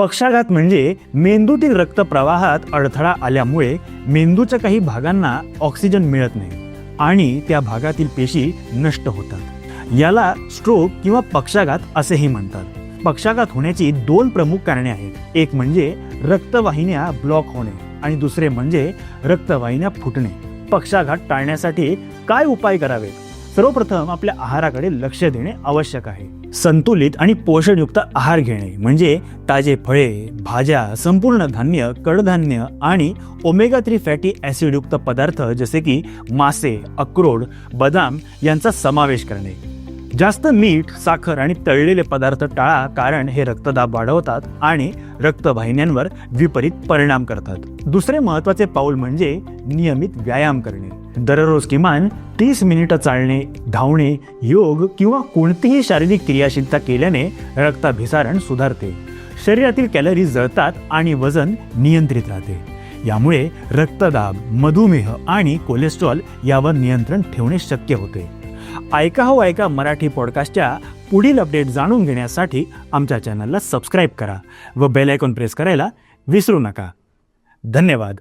पक्षाघात म्हणजे मेंदूतील रक्तप्रवाहात अडथळा आल्यामुळे मेंदूच्या काही भागांना ऑक्सिजन मिळत नाही आणि त्या भागातील पेशी नष्ट होतात. याला स्ट्रोक किंवा पक्षाघात असेही म्हणतात. पक्षाघात होण्याची दोन प्रमुख कारणे आहेत. एक म्हणजे रक्तवाहिन्या ब्लॉक होणे आणि दुसरे म्हणजे रक्तवाहिन्या फुटणे. पक्षाघात टाळण्यासाठी काय उपाय करावेत? सर्वप्रथम आपल्या आहाराकडे लक्ष देणे आवश्यक आहे. संतुलित आणि पोषणयुक्त आहार घेणे म्हणजे ताजे फळे भाज्या संपूर्ण धान्य कडधान्य आणि ओमेगा थ्री फॅटी ॲसिडयुक्त पदार्थ जसे की मासे अक्रोड बदाम यांचा समावेश करणे. जास्त मीठ साखर आणि तळलेले पदार्थ टाळा कारण हे रक्तदाब वाढवतात आणि रक्तवाहिन्यांवर विपरीत परिणाम करतात. दुसरे महत्त्वाचे पाऊल म्हणजे नियमित व्यायाम करणे. दररोज किमान तीस मिनिटं चालणे धावणे योग किंवा कोणतीही शारीरिक क्रियाशीलता केल्याने रक्ताभिसारण सुधारते. शरीरातील कॅलरीज जळतात आणि वजन नियंत्रित राहते. यामुळे रक्तदाब मधुमेह आणि कोलेस्ट्रॉल यावर नियंत्रण ठेवणे शक्य होते. ऐका हो ऐका मराठी पॉडकास्टच्या पुढील अपडेट जाणून घेण्यासाठी आमच्या चॅनलला सबस्क्राईब करा व बेल आयकॉन प्रेस करायला विसरू नका. धन्यवाद.